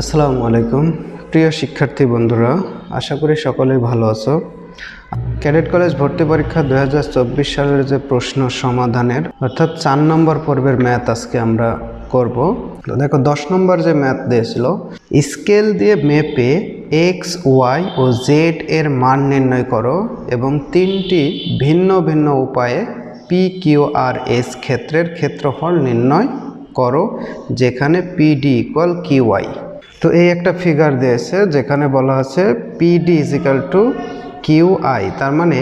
আসসালামু আলাইকুম। প্রিয় শিক্ষার্থী বন্ধুরা, আশা করি সকলেই ভালো আছো। ক্যাডেট কলেজ ভর্তি পরীক্ষা দু হাজার চব্বিশ সালের যে প্রশ্ন সমাধানের, অর্থাৎ চার নম্বর পর্বের ম্যাথ আজকে আমরা করব। দেখো, দশ নম্বর যে ম্যাথ দিয়েছিল, স্কেল দিয়ে মেপে এক্স, ওয়াই ও জেড এর মান নির্ণয় করো এবং তিনটি ভিন্ন ভিন্ন উপায়ে পি, কিউ, আর, এস ক্ষেত্রের ক্ষেত্রফল নির্ণয় করো, যেখানে পিডি ইকুয়াল কিউআই তো এই একটা ফিগার দিয়েছে, যেখানে বলা আছে PD is equal to Q I তার মানে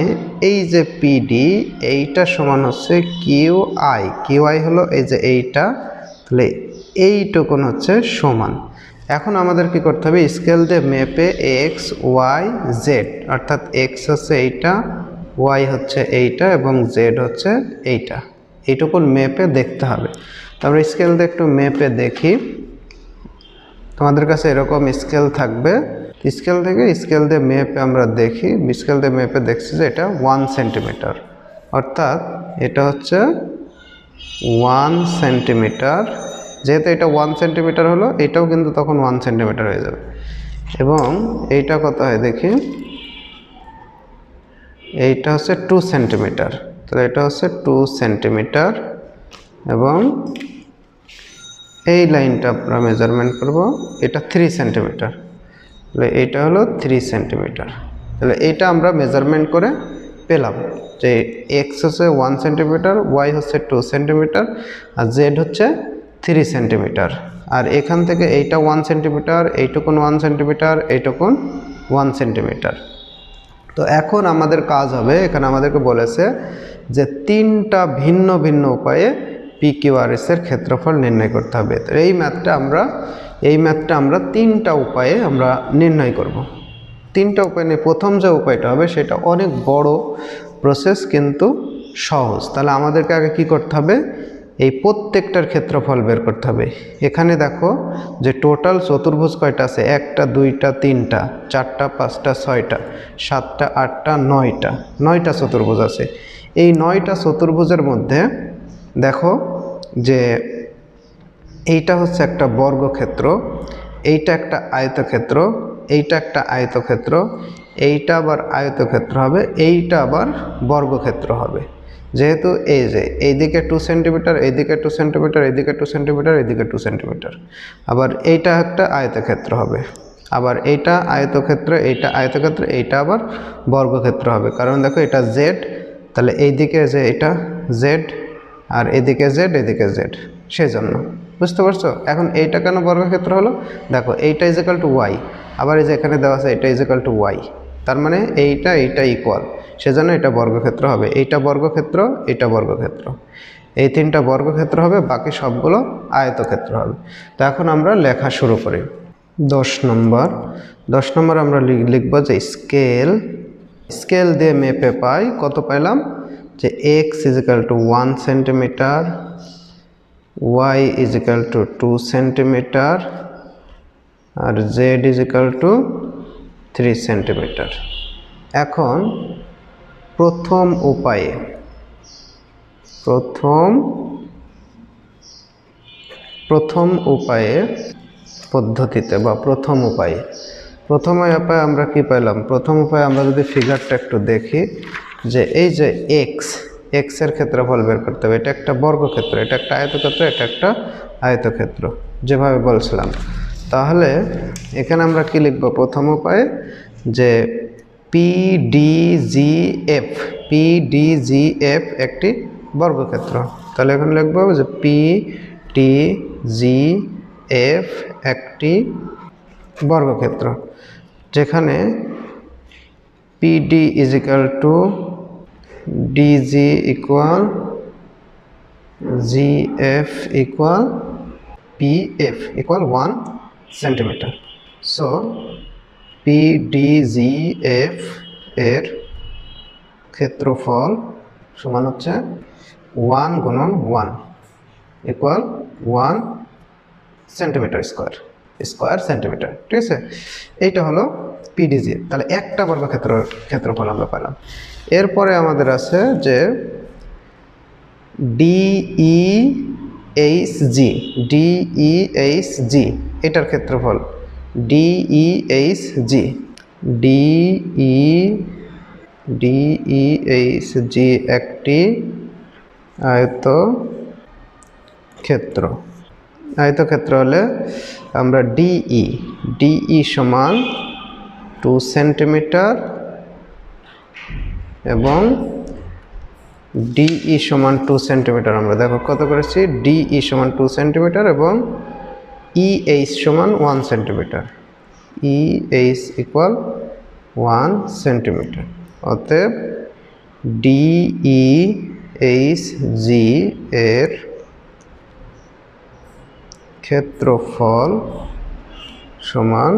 এই যে পিডি এইটা সমান হচ্ছে কিউ আই কিউ আই হলো এই যে এইটা, তাহলে এইটুকুন হচ্ছে সমান। এখন আমাদের কি করতে হবে স্কেল দিয়ে মেপে এক্স ওয়াই জেড অর্থাৎ এক্স হচ্ছে এইটা ওয়াই হচ্ছে এইটা এবং জেড হচ্ছে এইটা। এইটুকুন মেপে দেখতে হবে। তারপরে স্কেল দিয়ে একটু মেপে দেখি। তোমাদের কাছে এরকম স্কেল থাকবে। স্কেল থেকে স্কেল দিয়ে মেপে আমরা দেখি। স্কেল দিয়ে মেপে দেখছি যে এটা ওয়ান সেন্টিমিটার অর্থাৎ এটা হচ্ছে ওয়ান সেন্টিমিটার যেহেতু এটা ওয়ান সেন্টিমিটার হলো, এটাও কিন্তু তখন ওয়ান সেন্টিমিটার হয়ে যাবে। এবং এইটা কত হয় দেখি? এইটা হচ্ছে টু সেন্টিমিটার তাহলে এটা হচ্ছে টু সেন্টিমিটার এবং এই লাইনটা আমরা মেজারমেন্ট করব। এটা থ্রি সেন্টিমিটার তাহলে এইটা হলো থ্রি সেন্টিমিটার তাহলে এইটা আমরা মেজারমেন্ট করে পেলাম যে এক্স হচ্ছে ওয়ান সেন্টিমিটার ওয়াই হচ্ছে টু সেন্টিমিটার আর জেড হচ্ছে থ্রি সেন্টিমিটার আর এখান থেকে এইটা ওয়ান সেন্টিমিটার এইটুকুন ওয়ান সেন্টিমিটার এইটুকুন ওয়ান সেন্টিমিটার তো এখন আমাদের কাজ হবে, এখানে আমাদেরকে বলেছে যে তিনটা ভিন্ন ভিন্ন উপায়ে পি কিউ আর ক্ষেত্রফল নির্ণয় করতে হবে। এই ম্যাথটা আমরা, এই ম্যাথটা আমরা তিনটা উপায়ে আমরা নির্ণয় করব। তিনটা উপায় নিয়ে প্রথম যে উপায়টা হবে সেটা অনেক বড় প্রসেস কিন্তু সহজ। তাহলে আমাদেরকে আগে কি করতে হবে? এই প্রত্যেকটার ক্ষেত্রফল বের করতে হবে। এখানে দেখো যে টোটাল চতুর্ভুজ কয়টা আছে? একটা, দুইটা, তিনটা, চারটা, পাঁচটা, ছয়টা, সাতটা, আটটা, নয়টা নয়টা চতুর্ভুজ আছে। এই নয়টা চতুর্ভুজের মধ্যে দেখো যে এইটা হচ্ছে একটা বর্গক্ষেত্র, এইটা একটা আয়তক্ষেত্র, এইটা একটা আয়তক্ষেত্র, এইটা আবার আয়তক্ষেত্র হবে, এইটা আবার বর্গক্ষেত্র হবে। যেহেতু এই যে এইদিকে টু সেন্টিমিটার এইদিকে টু সেন্টিমিটার এইদিকে টু সেন্টিমিটার এইদিকে টু সেন্টিমিটার আবার এইটা একটা আয়তক্ষেত্র হবে। আবার এইটা আয়তক্ষেত্র এইটা আয়তক্ষেত্র, এইটা আবার বর্গক্ষেত্র হবে। কারণ দেখো এটা জেড তাহলে এইদিকে যে এটা জেড আর এদিকে জেড এদিকে জেড সেজন্য। বুঝতে পারছ? এখন এইটা কেন বর্গক্ষেত্র হলো? দেখো, এইটা ইজিক্যাল টু ওয়াই আবার এই যে এখানে দেওয়া আছে এটা ইজিক্যাল টু ওয়াই তার মানে এইটা এইটা ইকুয়াল সেজন্য এটা বর্গক্ষেত্র হবে। এইটা বর্গক্ষেত্র এটা বর্গক্ষেত্র। এই তিনটা বর্গক্ষেত্র হবে, বাকি সবগুলো আয়তক্ষেত্র হবে। তো এখন আমরা লেখা শুরু করি। দশ নম্বর। দশ নম্বর আমরা লিখব যে স্কেল স্কেল দিয়ে মেপে পাই। কত পাইলাম? যে X is equal to one centimetre Y is equal to two centimetre R Z is equal to three centimetre এখন প্রথম উপায়ে, প্রথম প্রথম উপায়ে পদ্ধতিতে বা প্রথম উপায়ে প্রথম উপায়ে আমরা কি পেলাম? প্রথম উপায়ে আমরা যদি ফিগারটা একটু দেখি যে এই যে এক্স এক্সের ক্ষেত্রফল বের করতে হবে, এটা একটা বর্গক্ষেত্র, এটা একটা আয়তক্ষেত্র, এটা একটা আয়তক্ষেত্র, যেভাবে বলছিলাম। তাহলে এখানে আমরা কি লিখব? প্রথম উপায়ে যে P D G F P D G F একটি বর্গক্ষেত্র। তাহলে এখন লিখব যে পি টি জি এফ একটি বর্গক্ষেত্র, যেখানে to DG equal G F equal P F equal one centimetre so PDG F এর ক্ষেত্রফল সমান হচ্ছে ওয়ান গুণন one equal one centimetre square square centimetre ঠিক আছে? এইটা হলো পিডিজি তাহলে একটা বর্গক্ষেত্র ক্ষেত্রফল আমরা পেলাম এরপরে আমাদের আছে যে D E H G D E H G এটার ক্ষেত্রফল D E H G D E D E H G একটি আয়ত ক্ষেত্র আয়তক্ষেত্র হলে আমরা ডিই ডিই সমান টু সেন্টিমিটার এবং ডিই সমান টু সেন্টিমিটার আমরা দেখো কত করেছি? ডিই সমান টু সেন্টিমিটার এবং ইএইচ সমান one centimetre EH equal one centimetre অতএব ডিই এইচ জি এর ক্ষেত্রফল সমান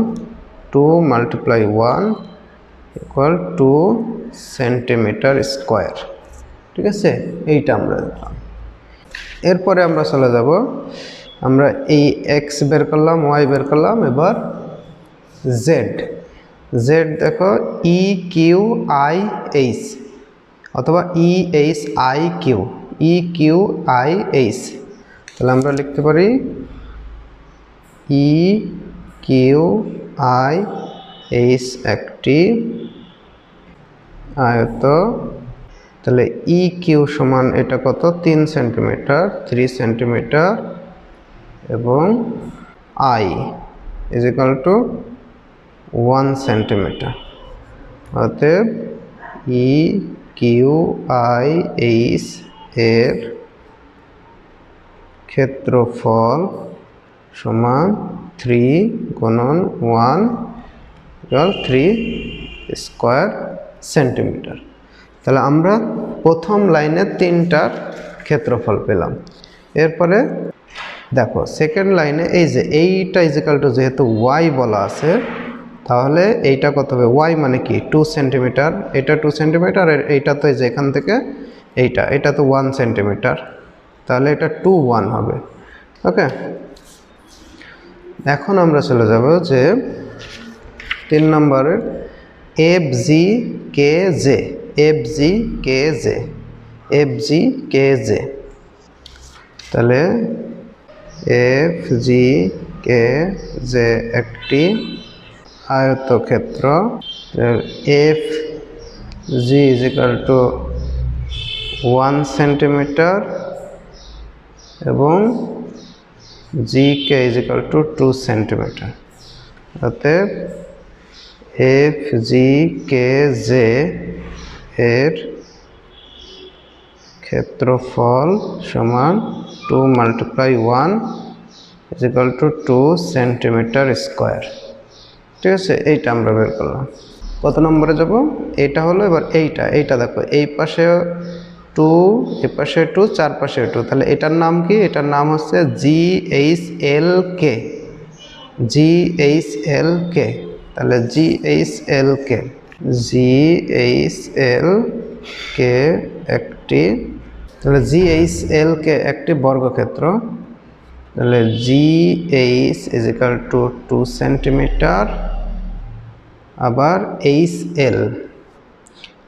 two multiply one equal two centimetre square ঠিক আছে? এইটা আমরা দেখলাম। এরপরে আমরা চলে যাব। আমরা এই এক্স বের করলাম ওয়াই বের করলাম, এবার জেড জেড দেখো ই কিউ আই এইচ অথবা E H I Q E Q I H তাহলে আমরা লিখতে পারি ই কিউ আই এইচ একটি আয়ত। তাহলে ই কিউ সমান এটা কত? তিন সেন্টিমিটার থ্রি সেন্টিমিটার এবং I is equal to one centimetre. অতএব ই কিউ আই এইচ এর ক্ষেত্রফল সমান থ্রি গুণন ওয়ান থ্রি স্কোয়ার সেন্টিমিটার তাহলে আমরা প্রথম লাইনে তিনটার ক্ষেত্রফল পেলাম। এরপরে দেখো সেকেন্ড লাইনে এই যে এইটা ইজিক্যাল টু যেহেতু ওয়াই বলা আছে, তাহলে এইটা কত হবে? ওয়াই মানে কি? টু সেন্টিমিটার এটা টু সেন্টিমিটার এইটা তো এই যে এখান থেকে এইটা। এটা তো ওয়ান সেন্টিমিটার তাহলে এটা টু ওয়ান হবে। ওকে এখন আমরা চলে যাব যে তিন নম্বরের F G K J F G K J F G K J তাহলে এফ জি কে জে একটি আয়তক্ষেত্র। F G is equal to one centimetre এবং G K is equal to two centimetre অতএব এফ জি কে জে এর ক্ষেত্রফল সমান two multiply one is equal to two centimetre square ঠিক আছে? এইটা আমরা বের করলাম। কত নম্বরে যাব? এইটা হলো এবার এইটা। এইটা দেখো, এই পাশে টু এ পাশে টু চার পাশে টু। তাহলে এটার নাম কি? এটার নাম হচ্ছে জি এইচ এল কে জি এইচ এল কে তাহলে জি এইচ এল কে জি এইচ এল কে একটি, তাহলে জি এইচ এল কে একটি বর্গক্ষেত্র। তাহলে G H is equal to two centimetre আবার H L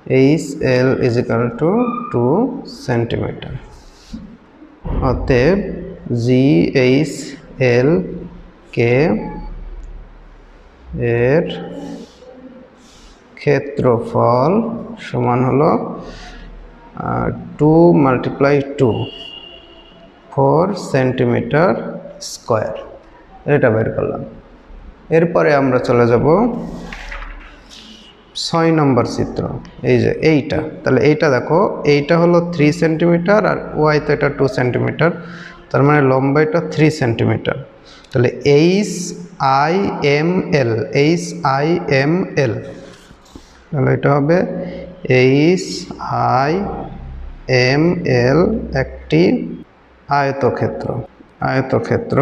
H L is equal to two centimetre অতএব জি এইচ এল কে এর ক্ষেত্রফল সমান হলো two multiply two four centimetre square এটা বের করলাম। এরপরে আমরা চলে যাব ছয় নম্বর চিত্র। এই যে এইটা। তাহলে এইটা দেখো, এইটা হলো থ্রি সেন্টিমিটার আর ওয়াই তো এটা টু সেন্টিমিটার তার মানে লম্বা এটা থ্রি সেন্টিমিটার তাহলে H I M L H I M L তাহলে এটা হবে এইচ আই এম এল একটি আয়তক্ষেত্র। আয়তক্ষেত্র,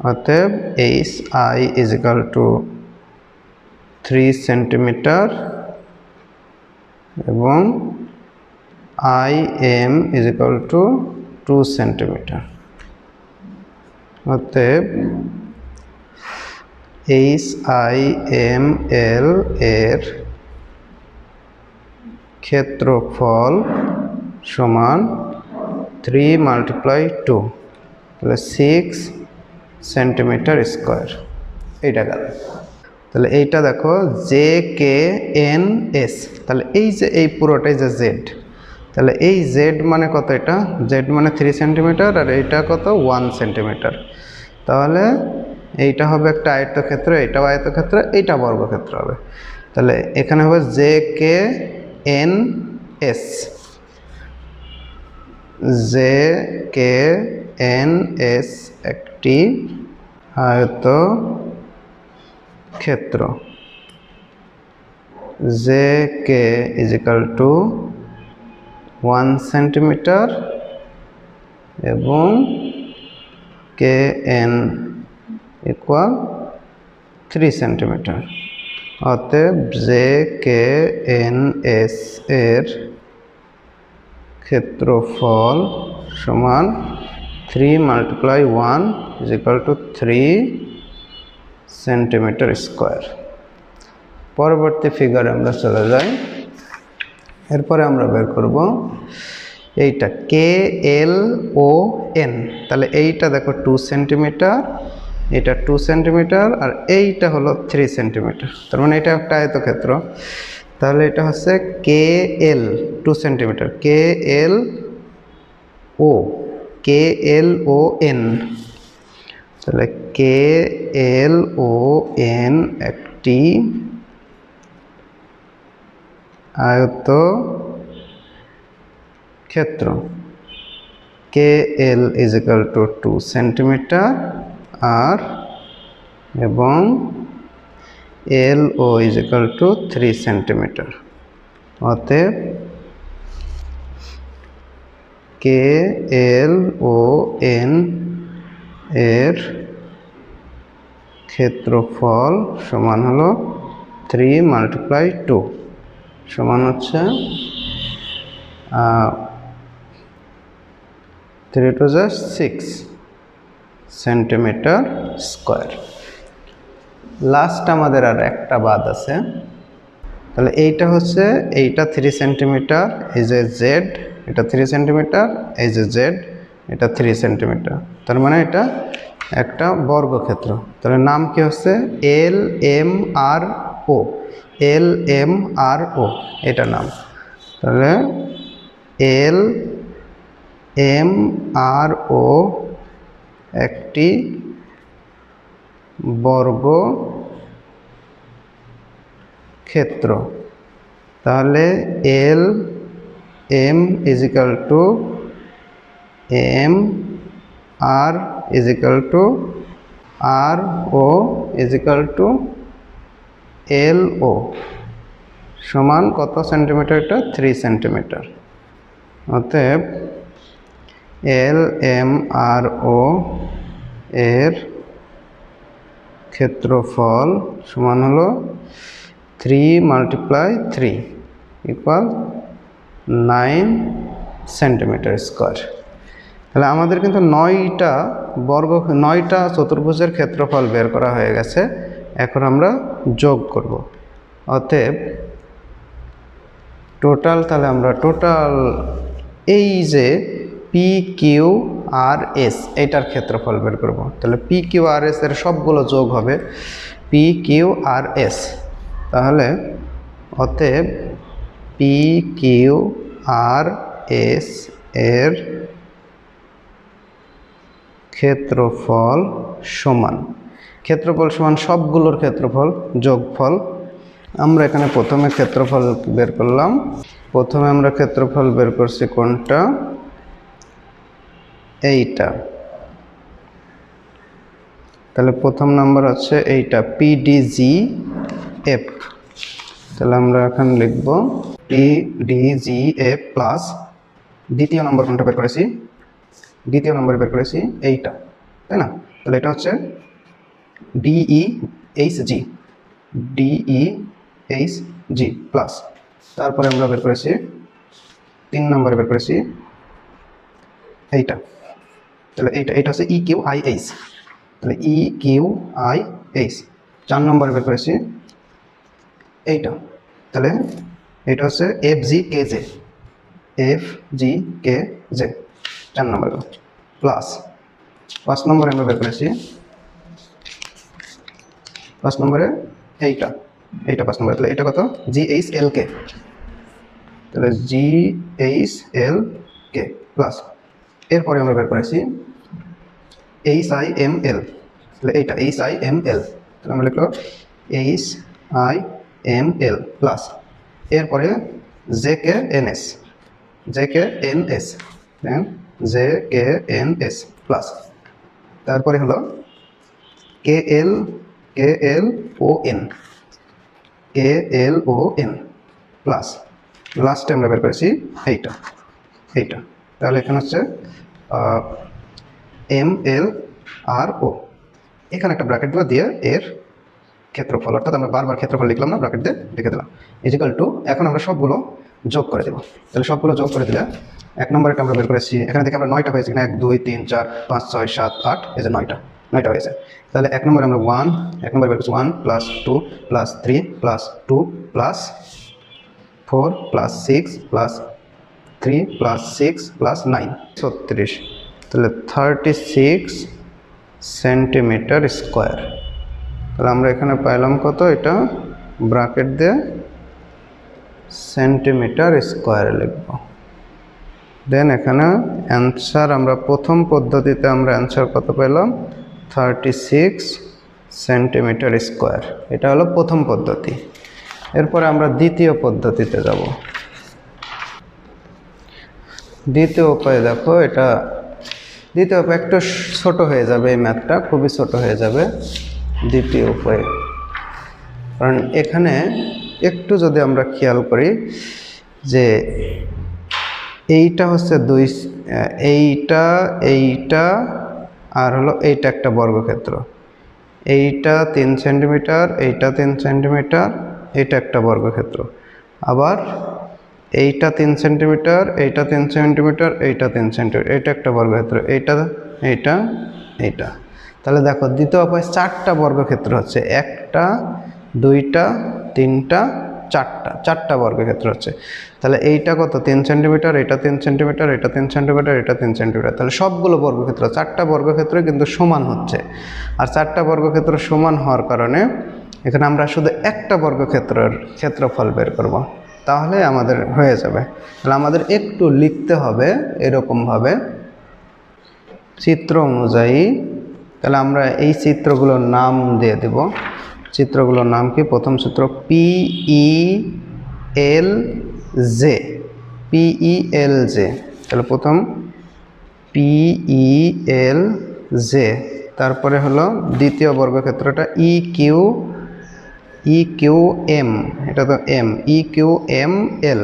অতএব H I is equal to three centimetre এবং I M is equal to two centimetre অতএব এইচ আই এম এল এর ক্ষেত্রফল সমান থ্রি মাল্টিপ্লাই টু তাহলে সিক্স সেন্টিমিটার স্কোয়ার এইটা গেল। তাহলে এইটা দেখো, জে কে এন এস। তাহলে এই যে এই পুরোটাই যে জেড তাহলে এই জেড মানে কত এটা? জেড মানে থ্রি সেন্টিমিটার আর এইটা কত? ওয়ান সেন্টিমিটার তাহলে এইটা হবে একটা আয়তক্ষেত্র এইটাও আয়তক্ষেত্র, এইটা বর্গক্ষেত্র হবে। তাহলে এখানে হবে J K N S. J K N S একটি আয়ত ক্ষেত্র। J K is equal to one centimetre এবং K N equal three centimetre অতএব জে কে এন এস এর ক্ষেত্রফল সমান three multiply one is equal to three centimetre square পরবর্তী ফিগারে আমরা চলে যাই। এরপরে আমরা বের করব এইটা কে এল ও এন তাহলে এইটা দেখো টু সেন্টিমিটার এটা টু সেন্টিমিটার আর এইটা হলো থ্রি সেন্টিমিটার তার মানে এটা একটা আয়তক্ষেত্র। তাহলে এটা হচ্ছে K L two centimetre K L O K L O N তাহলে কে এল ও এন একটি আয়ত ক্ষেত্র। K L is equal to two centimetre আর এবং L O is equal to three centimetre অতএব কে এল ও এন এর ক্ষেত্রফল সমান হলো থ্রি মাল্টিপ্লাই টু সমান হচ্ছে থ্রি টু যা সিক্স সেন্টিমিটার স্কোয়ার লাস্ট আমাদের আর একটা বাদ আছে। তাহলে এইটা হচ্ছে, এইটা থ্রি সেন্টিমিটার এই যে জেড এটা থ্রি সেন্টিমিটার এই যে জেড এটা থ্রি সেন্টিমিটার তার মানে এটা একটা বর্গক্ষেত্র। তাহলে নাম কি হচ্ছে? এল M R O. L M R ও, এটা নাম। তাহলে এল এম আর ও একটি বর্গ ক্ষেত্র তাহলে L M is equal to M R is equal to R O is equal to L O সমান কত সেন্টিমিটার এটা থ্রি সেন্টিমিটার অতএব এল এম আর ও এর ক্ষেত্রফল সমান হলো three multiply three equal nine centimetre square তাহলে আমাদের কিন্তু নয়টা বর্গ, নয়টা চতুর্ভুজের ক্ষেত্রফল বের করা হয়ে গেছে। এখন আমরা যোগ করব। অতএব টোটাল তাহলে আমরা টোটাল এই যে পি কিউ আর এস এইটার ক্ষেত্রফল বের করব। তাহলে পি কিউ আর এস এর সবগুলো যোগ হবে। পি কিউ আর এস তাহলে অতএব পি কিউ আর এস এর ক্ষেত্রফল সমান। ক্ষেত্রফল সমান সবগুলোর ক্ষেত্রফল, যোগফল। আমরা এখানে প্রথমে ক্ষেত্রফল বের করলাম। প্রথমে আমরা ক্ষেত্রফল বের করছি কোনটা? এইটা। তাহলে প্রথম নাম্বার হচ্ছে এইটা পিডিজি এফ তাহলে আমরা এখন লিখব পিডিজি এফ প্লাস দ্বিতীয় নম্বর কোনটা বের করেছি? দ্বিতীয় নম্বর বের করেছি এইটা, তাই না? তাহলে এটা হচ্ছে DE H G DE H G plus তারপরে আমরা বের করেছি, তিন নম্বরে বের করেছি এইটা। তাহলে এইটা, এটা হচ্ছে ই কিউ আই এইচ তাহলে ই কিউ আই এইচ চার নম্বরে বের করেছি এইটা। তাহলে এটা হচ্ছে F G K J F G K J চার নম্বর প্লাস পাঁচ নম্বরে আমরা বের করেছি। পাঁচ নম্বরে এইটা। এইটা পাঁচ নম্বরে তাহলে এটা কত? জি এইচ এল কে তাহলে G H L k plus এরপরে আমরা বের করেছি এইচ আই এম এল তাহলে এইটা এইচ আই এম এল তাহলে আমরা লিখলো H I M L plus এরপরে J K N S J K N S J K N S plus তারপরে হলো K L K L O N. K L O N plus লাস্টে আমরা বের করেছি এইটা এইটা। তাহলে এখানে হচ্ছে এম এল আর ও। এখানে একটা ব্র্যাকেট দেওয়া দিয়ে এর ক্ষেত্রফল, অর্থাৎ আমরা বারবার ক্ষেত্রফল লিখলাম না ব্র্যাকেট দিয়ে লিখে দিলাম। ইজিক্যাল টু এখন আমরা সবগুলো যোগ করে দেবো। তাহলে সবগুলো যোগ করে দিলে এক নম্বরটা আমরা বের করেছি, এখানে থেকে আমরা নয়টা হয়েছে এক, দুই, তিন, চার, পাঁচ, ছয়, সাত, আট, এই যে নয়টা নয়টা হয়েছে। তাহলে এক নম্বরে আমরা ওয়ান এক নম্বরে বের করছি one plus two plus three plus two plus four plus six plus three plus six plus nine ছত্রিশ। তাহলে থার্টি সিক্স সেন্টিমিটার স্কোয়ার তাহলে আমরা এখানে পাইলাম কত এটা? ব্রাকেট দিয়ে সেন্টিমিটার স্কোয়ার লিখব। দেন এখানে অ্যান্সার আমরা প্রথম পদ্ধতিতে আমরা অ্যান্সার কত পেলাম? থার্টি সিক্স সেন্টিমিটার স্কোয়ার এটা হলো প্রথম পদ্ধতি। এরপরে আমরা দ্বিতীয় পদ্ধতিতে যাব। দ্বিতীয় উপায় দেখো, এটা দ্বিতীয় উপায় একটু ছোট হয়ে যাবে এই ম্যাথটা খুবই ছোট হয়ে যাবে দ্বিতীয় উপায়ে। কারণ এখানে একটু যদি আমরা খেয়াল করি যে এইটা হচ্ছে দুই এইটা এইটা আর হলো এইটা একটা বর্গক্ষেত্র। এইটা তিন সেন্টিমিটার, এইটা তিন সেন্টিমিটার, এইটা একটা বর্গক্ষেত্র। আবার এইটা তিন সেন্টিমিটার, এইটা তিন সেন্টিমিটার, এইটা তিন সেন্টিমিটার, এইটা একটা বর্গক্ষেত্র, এইটা এইটা এইটা। তাহলে দেখো, দ্বিতীয় অপায় চারটা বর্গক্ষেত্র হচ্ছে। একটা, দুইটা তিনটা, চারটা চারটা বর্গক্ষেত্র হচ্ছে তাহলে এইটা কত? তিন সেন্টিমিটার, এটা তিন সেন্টিমিটার, এটা তিন সেন্টিমিটার, এটা তিন সেন্টিমিটার। তাহলে সবগুলো বর্গক্ষেত্র, চারটা বর্গক্ষেত্র কিন্তু সমান হচ্ছে। আর চারটা বর্গক্ষেত্র সমান হওয়ার কারণে এখানে আমরা শুধু একটা বর্গক্ষেত্রের ক্ষেত্রফল বের করব। তাহলে আমাদের হয়ে যাবে। তাহলে আমাদের একটু লিখতে হবে এরকমভাবে। চিত্র অনুযায়ী, তাহলে আমরা এই চিত্রগুলোর নাম দিয়ে দেব। চিত্রগুলোর নাম কি? প্রথম চিত্র পিই এল জে পিই এল জে তাহলে প্রথম পিই এল জে তারপরে হলো দ্বিতীয় বর্গক্ষেত্রটা E Q E Q M এটা তো M E Q M L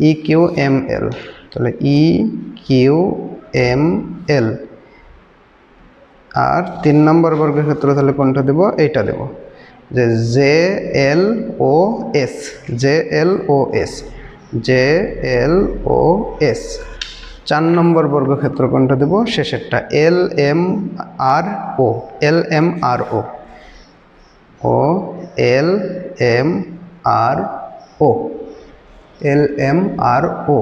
E Q M L তাহলে ই কিউ এম এল আর তিন নম্বর বর্গক্ষেত্র তাহলে কোনটা দেব? এইটা দেব। যে J L O S, J L O S, J L O S. চার নম্বর বর্গক্ষেত্র কোনটা দেব, শেষেরটা L M R O, L M R O. O, L M R O, L M R O.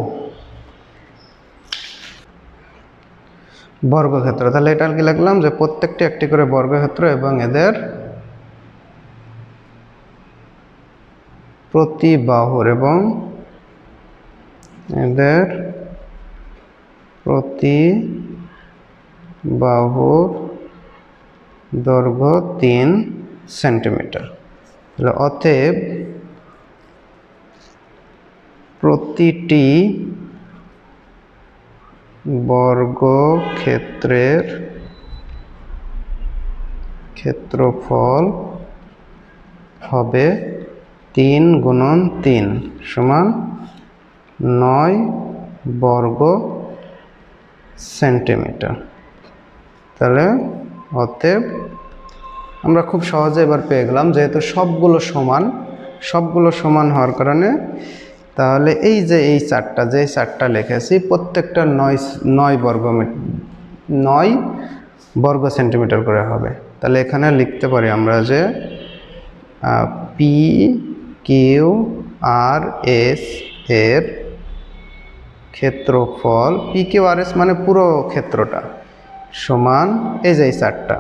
বর্গক্ষেত্র, তাহলে এটা আর কি লাগলাম যে প্রত্যেকটি একটি করে বর্গক্ষেত্র এবং এদের প্রতি বাহুর এবং এদের প্রতি বাহুর দৈর্ঘ্য তিন সেন্টিমিটার। তাহলে অতএব প্রতিটি বর্গক্ষেত্রের ক্ষেত্রফল হবে তিন গুণন তিন সমান নয় বর্গ সেন্টিমিটার। তাহলে অতএব আমরা খুব সহজে এবার পেয়ে গেলাম, যেহেতু সবগুলো সমান সবগুলো সমান হওয়ার কারণে তাহলে এই যে এই চারটা, যে চারটা লিখেছি, প্রত্যেকটা নয় নয় বর্গ নয় বর্গ সেন্টিমিটার করে হবে। তাহলে এখানে লিখতে পারি আমরা যে পি কিউ আর এস এর ক্ষেত্রফল পি কিউ আর এস মানে পুরো ক্ষেত্রটা, সমান এই যে এই চারটা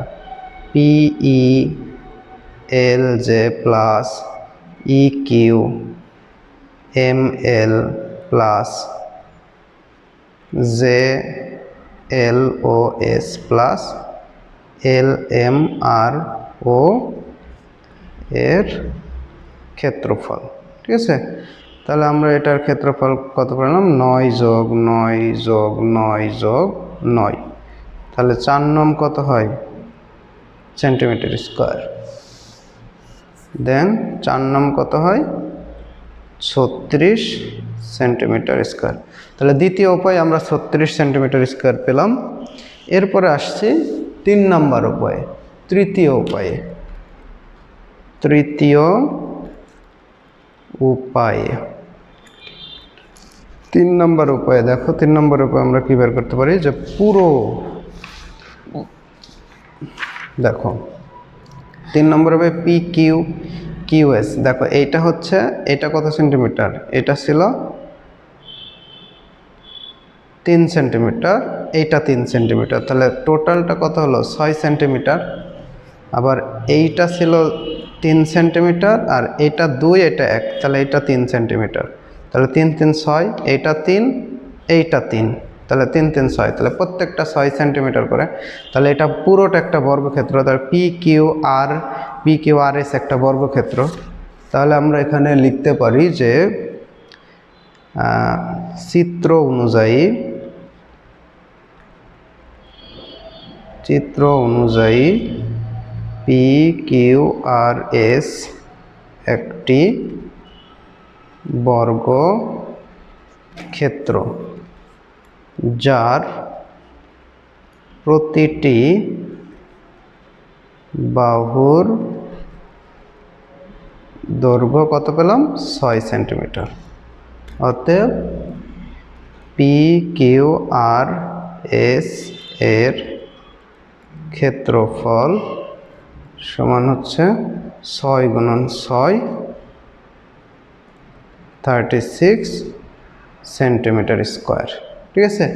P L J plus E Q M L plus J L O S plus L M R O এর ক্ষেত্রফল, ঠিক আছে? তাহলে আমরা এটার ক্ষেত্রফল কত পেলাম? নয় যোগ নয় যোগ নয় যোগ নয়। তাহলে চার নম কত হয়? Centimetre square. দেন চার নম কত হয়? ছত্রিশ সেন্টিমিটার স্কোয়ার। তাহলে দ্বিতীয় উপায় আমরা ছত্রিশ সেন্টিমিটার স্কোয়ার পেলাম। এরপরে আসছি তিন নাম্বার উপায়ে, তৃতীয় উপায়ে। তৃতীয় উপায়ে। তিন নম্বর উপায়ে, দেখো, তিন নম্বর উপায়ে আমরা কী বের করতে পারি? যে পুরো দেখো, তিন নম্বর হবে পি কিউ কিউএস দেখো, এইটা হচ্ছে, এটা কত সেন্টিমিটার? এটা ছিল তিন সেন্টিমিটার, এইটা তিন সেন্টিমিটার। তাহলে টোটালটা কত হলো? ছয় সেন্টিমিটার। আবার এইটা ছিল সেন্টিমিটার আর এটা দুই, এটা এক, তাহলে এটা তিন সেন্টিমিটার। তাহলে তিন তিন, ছয়, এইটা তিন এইটা তিন, তাহলে তিন তিন, ছয়, তাহলে প্রত্যেকটা ছয় সেন্টিমিটার করে। তাহলে এটা পুরোটা একটা বর্গক্ষেত্র, তার P Q R P Q R S একটা বর্গক্ষেত্র। তাহলে আমরা এখানে লিখতে পারি যে চিত্র অনুযায়ী চিত্র অনুযায়ী পি কিউ আর এস একটি বর্গ ক্ষেত্র যার প্রতিটি বাহুর দৈর্ঘ্য কত পেলাম? ছয় সেন্টিমিটার। অতএব পি কিউ আর এস এর ক্ষেত্রফল সমান হচ্ছে ছয় গুণন ছয় থার্টি সিক্স সেন্টিমিটার স্কোয়ার ঠিক আছে?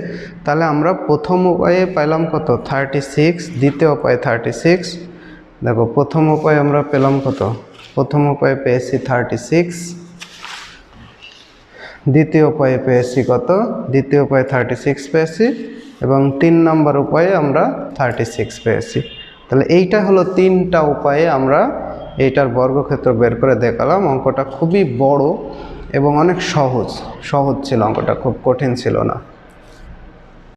তাহলে আমরা প্রথম উপায়ে পাইলাম কত? থার্টি সিক্স দ্বিতীয় উপায়ে থার্টি সিক্স দেখো, প্রথম উপায়ে আমরা পেলাম কত? প্রথম উপায়ে পেয়েছি থার্টি সিক্স দ্বিতীয় উপায়ে পেয়েছি কত? দ্বিতীয় উপায়ে থার্টি সিক্স পেয়েছি এবং তিন নম্বর উপায়ে আমরা থার্টি সিক্স পেয়েছি। তাহলে এইটা হলো তিনটা উপায়ে আমরা এইটার বর্গক্ষেত্র বের করে দেখালাম। অঙ্কটা খুবই বড় এবং অনেক সহজ। সহজ ছিল অঙ্কটা, খুব কঠিন ছিল না।